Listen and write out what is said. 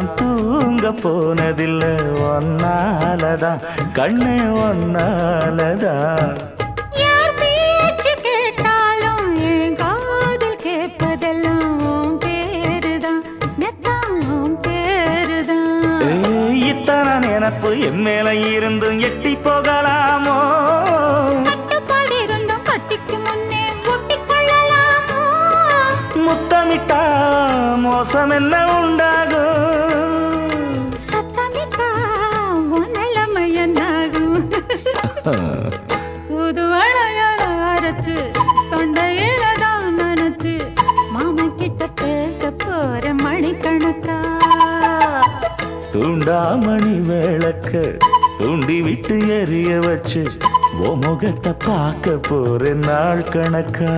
நான் தூங்க போனதில்ல ஒன்னாலதான். கண்ணே ஒன்னாலதான். இத்தனை நினப்பு என் மேல இருந்தும் எட்டி போகலாமோ? முத்தமிட்டா மோசம் என்ன உண்டாகும்? புது அழையால அரைச்சு தொண்டையில தான் நினைச்சு மாமன் கிட்ட பேச போற மணிக்கணக்கா. தூண்டாமணி விளக்க தூண்டி விட்டு எரிய வச்சு ஓ முகத்தை பார்க்க போற நாள் கணக்கா.